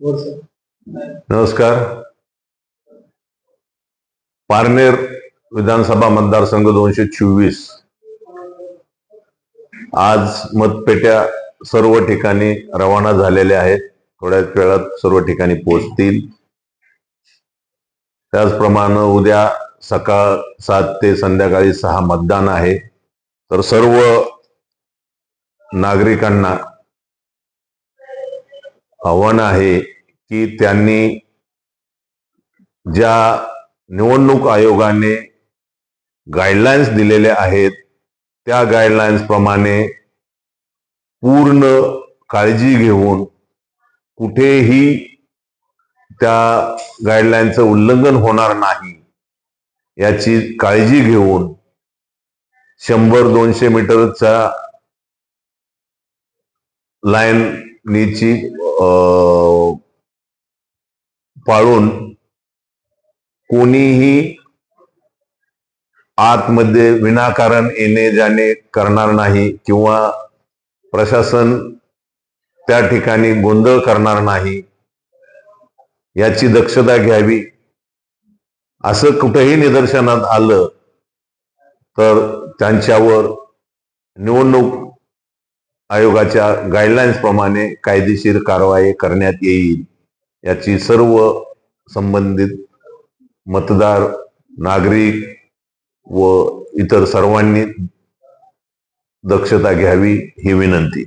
नमस्कार. पारनेर विधानसभा मतदारसंघ दोनशे चोवीस. आज मतपेट्या सर्व ठिकाणी रवाना झालेल्या आहेत. थोड्याच वेळात सर्व ठिकाणी पोहोचतील. त्याचप्रमाणे उद्या सकाळ सात ते संध्याकाळी सहा मतदान आहे. तर सर्व नागरिकांना आव्हान आहे की त्यांनी ज्या निवडणूक आयोगाने गाईडलाईन्स दिलेल्या आहेत त्या गाईडलाईन्स प्रमाणे पूर्ण काळजी घेऊन कुठेही त्या गाईडलाईनचं उल्लंघन होणार नाही याची काळजी घेऊन शंभर दोनशे मीटरचा लाईन नीची पाळून कोणीही आतमध्ये विनाकारण येणे जाणे करणार नाही किंवा प्रशासन त्या ठिकाणी गोंधळ करणार नाही याची दक्षता घ्यावी असं कुठेही निदर्शनात आलं तर त्यांच्यावर निवडणूक आयोगाच्या गाईडलाईन्स प्रमाणे कायदेशीर कारवाई करण्यात येईल याची सर्व संबंधित मतदार नागरिक व इतर सर्वांनी दक्षता घ्यावी ही विनंती.